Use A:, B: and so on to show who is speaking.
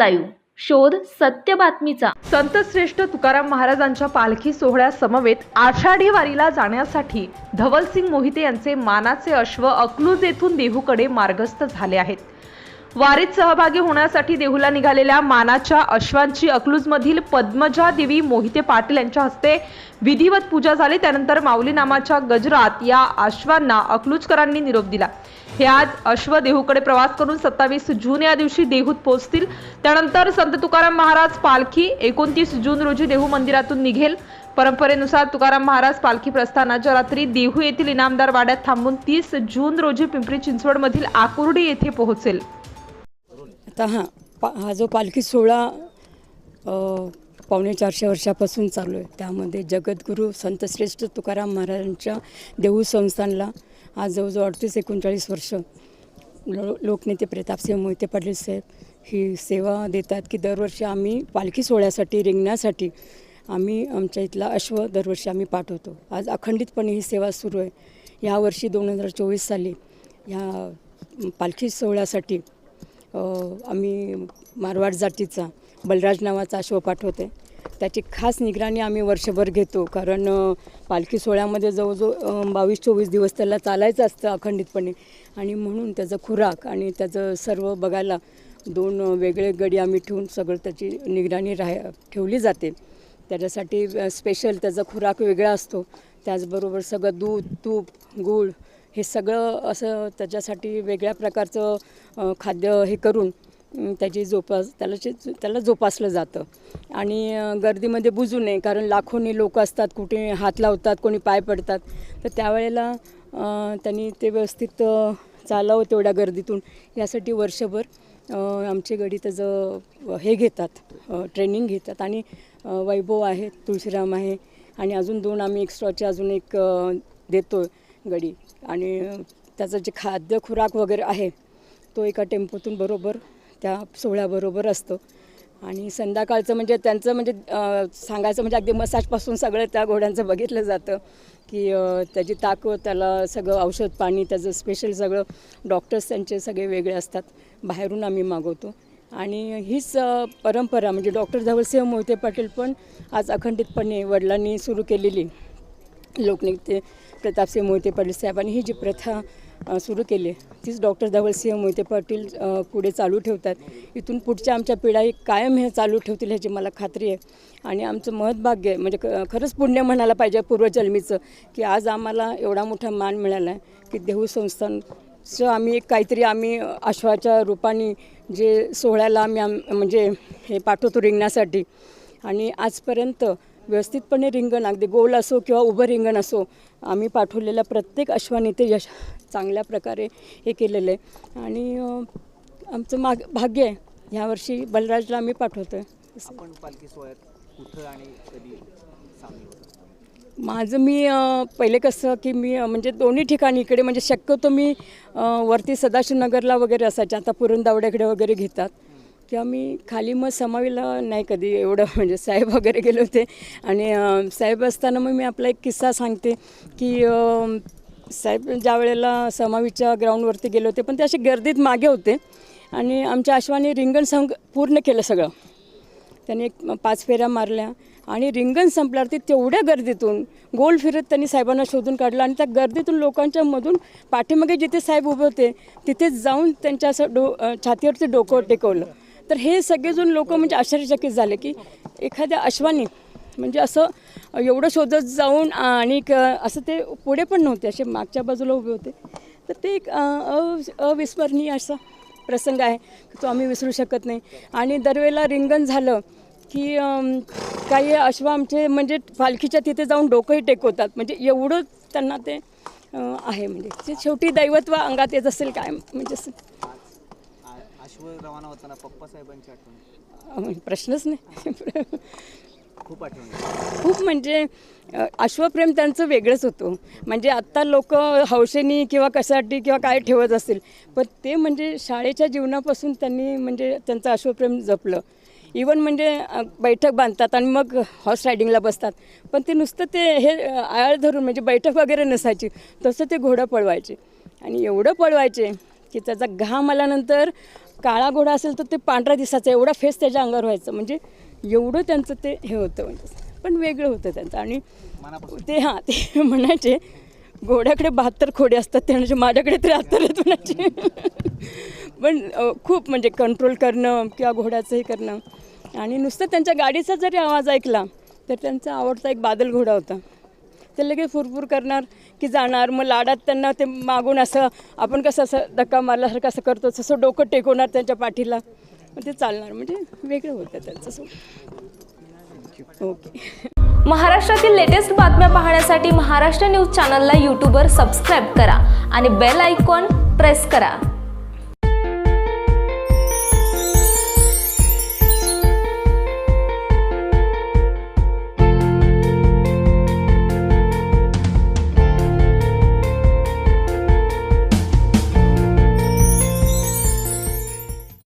A: Live. शोध सत्य बातमीचा.
B: संतश्रेष्ठ तुकाराम महाराजांच्या पालखी सोहळ्या समवेत आषाढी वारीला जाण्यासाठी धवलसिंग मोहिते यांचे मानाचे अश्व अकलूज येथून देहूकडे मार्गस्थ झाले आहेत. वारीत सहभागी होण्यासाठी देहूला निघालेल्या मानाच्या अश्वांची अकलूजमधील पद्मजा देवी मोहिते पाटील यांच्या हस्ते विधिवत पूजा झाली त्यानंतर माऊली नामाच्या गजरात या अश्वांना अकलूजकरांनी निरोप दिला. हे आज अश्व देहूकडे प्रवास करून सत्तावीस जून या दिवशी देहूत पोहोचतील. त्यानंतर संत तुकाराम महाराज पालखी एकोणतीस जून रोजी देहू मंदिरातून निघेल. परंपरेनुसार तुकाराम महाराज पालखी प्रस्थानाच्या रात्री देहू येथील इनामदार वाड्यात थांबून तीस जून रोजी पिंपरी चिंचवडमधील आकुर्डी येथे पोहोचेल.
C: आता हा पा हा जो पालखी सोहळा पावणे चारशे वर्षापासून चालू आहे. त्यामध्ये जगद्गुरू संतश्रेष्ठ तुकाराम महाराजांच्या देहू संस्थानला आज जवळजवळ अडतीस एकोणचाळीस वर्ष लो लोकनेते प्रतापसिंह मोहिते पाटील साहेब ही सेवा देतात की दरवर्षी आम्ही पालखी सोहळ्यासाठी रिंगण्यासाठी आम्ही आमच्या इथला अश्व दरवर्षी आम्ही पाठवतो. आज अखंडितपणे ही सेवा सुरू आहे. यावर्षी दोन हजार चोवीस साली ह्या पालखी सोहळ्यासाठी आम्ही मारवाड जातीचा बलराज नावाचा अश्व पाठवते. त्याची खास निगराणी आम्ही वर्षभर घेतो. कारण पालखी सोहळ्यामध्ये जवळजवळ बावीस चोवीस दिवस त्याला चालायचं असतं अखंडितपणे. आणि म्हणून त्याचं खुराक आणि त्याचं सर्व बघायला दोन वेगळे गडी आम्ही ठेवून सगळं त्याची निगराणी राह ठेवली जाते. त्याच्यासाठी स्पेशल त्याचा खुराक वेगळा असतो. त्याचबरोबर सगळं दूध तूप गूळ हे सगळं असं त्याच्यासाठी वेगळ्या प्रकारचं खाद्य हे करून त्याची जोपास त्याला त्याला जोपासलं जातं. आणि गर्दीमध्ये बुजू नये कारण लाखोनी लोक असतात कुठे हात लावतात कोणी पाय पडतात. तर त्यावेळेला त्यांनी ते व्यवस्थित चालावं तेवढ्या गर्दीतून. यासाठी वर्षभर आमचे गडी त्याचं हे घेतात ट्रेनिंग घेतात. आणि वैभव आहे तुळशीराम आहे. आणि अजून दोन आम्ही एक्स्ट्राचे अजून एक देतो गडी. आणि त्याचं जे खाद्य खुराक वगैरे आहे तो एका टेम्पोतून बरोबर त्या सोहळ्याबरोबर असतो. आणि संध्याकाळचं म्हणजे त्यांचं म्हणजे सांगायचं म्हणजे अगदी मसाजपासून सगळं त्या घोड्यांचं बघितलं जातं. की त्याची ताकद त्याला सगळं औषध पाणी त्याचं स्पेशल सगळं डॉक्टर्स त्यांचे सगळे वेगळे असतात. बाहेरून आम्ही मागवतो. आणि हीच परंपरा म्हणजे डॉक्टर धवलसिंह मोहिते पाटील पण आज अखंडितपणे वडिलांनी सुरू केलेली. लोकनेते प्रतापसिंह मोहिते पाटील साहेबांनी ही जी प्रथा सुरू केली. तीच डॉक्टर धवलसिंह मोहिते पाटील पुढे चालू ठेवतात. इथून पुढच्या आमच्या पिढ्या कायम हे चालू ठेवतील ह्याची मला खात्री आहे. आणि आमचं महत्भाग्य आहे. म्हणजे खरंच पुण्य म्हणायला पाहिजे पूर्वजन्मीचं की आज आम्हाला एवढा मोठा मान मिळाला आहे की देहू संस्थानचं आम्ही एक काहीतरी आम्ही अश्वाच्या रूपाने जे सोहळ्याला आम्ही आम म्हणजे हे पाठवतो रिंगण्यासाठी आणि आजपर्यंत व्यवस्थितपणे रिंगण अगदी गोल असो किंवा उभं रिंगण असो आम्ही पाठवलेल्या प्रत्येक अश्वाने ते यश चांगल्या प्रकारे हे केलेलं आहे. आणि आमचं माग भाग्य आहे ह्यावर्षी बलराजला आम्ही पाठवतो माझं मी पहिले कसं की मी म्हणजे दोन्ही ठिकाणी इकडे म्हणजे शक्यतो मी वरती सदाशिवनगरला वगैरे असायचे. आता पुरंदावड्याकडे वगैरे घेतात. किंवा मी खाली मग समावीला नाही कधी एवढं म्हणजे साहेब वगैरे गेले होते. आणि साहेब असताना मग मी आपला एक किस्सा सांगते की साहेब ज्या वेळेला समावीच्या ग्राउंडवरती गेले होते पण ते असे गर्दीत मागे होते. आणि आमच्या अश्वाने रिंगण संघ पूर्ण केलं सगळं. त्यांनी एक पाच फेऱ्या मारल्या. आणि रिंगण संपल्यावरती तेवढ्या गर्दीतून गोल फिरत त्यांनी साहेबांना शोधून काढलं. आणि त्या गर्दीतून लोकांच्या मधून पाठीमागे जिथे साहेब उभे होते तिथे जाऊन त्यांच्या असं डो छातीवरती डोकं टेकवलं. तर हे सगळेजण लोक म्हणजे आश्चर्यचकित झाले की एखाद्या अश्वानी म्हणजे असं एवढं शोधत जाऊन आणि असं ते पुढे पण नव्हते असे मागच्या बाजूला उभे होते. तर ते एक अविस्मरणीय असा प्रसंग आहे तो आम्ही विसरू शकत नाही. आणि दरवेळेला रिंगण झालं की काही अश्व आमचे म्हणजे पालखीच्या तिथे जाऊन डोकंही टेकवतात. म्हणजे एवढं त्यांना ते आहे. म्हणजे ते शेवटी दैवत्व अंगात येत असेल काय? म्हणजे असं,
D: अश्व रवाना होताना पप्पा साहेबांची आठवण?
C: अं, प्रश्नच नाही.
D: खूप आठवण येते.
C: खूप म्हणजे अ, अश्वप्रेम त्यांचं वेगळंच होतं. म्हणजे आत्ता लोक हौशेनी किंवा कशासाठी किंवा काय ठेवत असतील पण ते म्हणजे शाळेच्या जीवनापासून त्यांनी म्हणजे त्यांचं अश्वप्रेम जपलं. इवन म्हणजे अ, बैठक बांधतात आणि मग हॉर्स रायडिंगला बसतात. पण ते नुसतं ते हे अ, आळ धरून म्हणजे बैठक वगैरे नसायची. तसं ते घोडं पळवायचे. आणि एवढं पळवायचे की त्याचा घाम आल्यानंतर काळा घोडा असेल तर ते पांढरा दिसायचा एवढा फेस त्याच्या अंगावर व्हायचं. म्हणजे एवढं त्यांचं ते हे होतं म्हणजे पण वेगळं होतं त्यांचं. आणि ते हां ते म्हणायचे घोड्याकडे बहात्तर खोडे असतात ते म्हणजे माझ्याकडे त्र्याहत्तर आहेत म्हणायचे. पण खूप म्हणजे कंट्रोल करणं किंवा घोड्याचं हे करणं. आणि नुसतं त्यांच्या गाडीचा जरी आवाज ऐकला तर त्यांचा आवडता एक बादल घोडा होता. ते लगेच फुरफुर करणार. की जाणार मग लाडात त्यांना ते मागून असं आपण कसं असं धक्का मारल्यासारखं असं करतो तसं डोकं टेकवणार त्यांच्या पाठीला. मग ते चालणार म्हणजे वेगळं होतं त्यांचं ओके.
A: महाराष्ट्रातील लेटेस्ट बातम्या पाहण्यासाठी महाराष्ट्र न्यूज चॅनलला यूट्यूबवर सबस्क्राईब करा आणि बेल आयकॉन प्रेस करा.